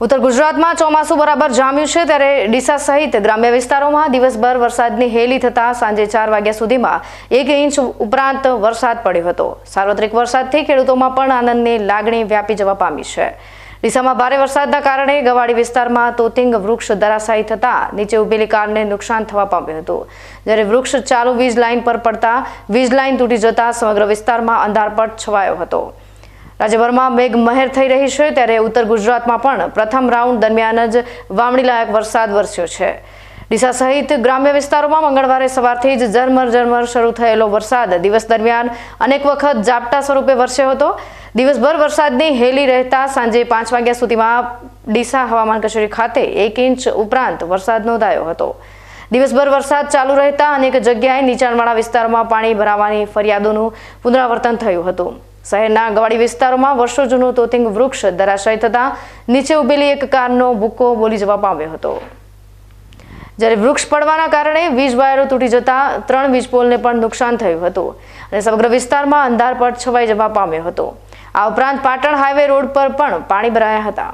ઉત્તર ગુજરાતમાં ચોમાસું બરાબર જામ્યું છે ત્યારે ડીસા સહિત ગ્રામ્ય વિસ્તારોમાં દિવસભર વરસાદની હેલી થતાં સાંજે ચાર વાગ્યા સુધીમાં એક ઇંચ ઉપરાંત વરસાદ પડ્યો હતો. સાર્વત્રિક વરસાદથી ખેડૂતોમાં પણ આનંદની લાગણી વ્યાપી જવા પામી છે. ડીસામાં ભારે વરસાદના કારણે ગવાડી વિસ્તારમાં તોતિંગ વૃક્ષ ધરાશાયી થતા નીચે ઉભેલી કારને નુકસાન થવા પામ્યું હતું. જ્યારે વૃક્ષ ચાલુ વીજ લાઇન પર પડતા વીજ લાઇન તૂટી જતા સમગ્ર વિસ્તારમાં અંધારપટ છવાયો હતો. રાજ્યભરમાં મેઘ મહેર થઈ રહી છે, ત્યારે ઉત્તર ગુજરાતમાં પણ પ્રથમ રાઉન્ડ દરમિયાન જ વાવણી લાયક વરસાદ વરસ્યો છે. ડીસા સહિત ગ્રામ્ય વિસ્તારોમાં મંગળવારે સવારથી જ ઝરમર ઝરમર શરૂ થયેલો વરસાદ દિવસ દરમિયાન અનેક વખત ઝાપટા સ્વરૂપે વરસ્યો હતો. દિવસભર વરસાદની હેલી રહેતા સાંજે પાંચ વાગ્યા સુધીમાં ડીસા હવામાન કચેરી ખાતે એક ઇંચ ઉપરાંત વરસાદ નોંધાયો હતો. દિવસભર વરસાદ ચાલુ રહેતા અનેક જગ્યાએ નીચાણવાળા વિસ્તારોમાં પાણી ભરાવાની ફરિયાદોનું પુનરાવર્તન થયું હતું. શહેરના ગવાડી વિસ્તારોમાં વર્ષો જૂનું તોતિંગ વૃક્ષ ધરાશય થતા નીચે ઉભેલી એક કારનો ભૂક્કો બોલી જવા પામ્યો હતો. જ્યારે વૃક્ષ પડવાના કારણે વીજ વાયરો તૂટી જતા ત્રણ વીજ પોલને પણ નુકસાન થયું હતું અને સમગ્ર વિસ્તારમાં અંધારપટ છવાઈ જવા પામ્યો હતો. આ ઉપરાંત પાટણ હાઈવે રોડ પર પણ પાણી ભરાયા હતા.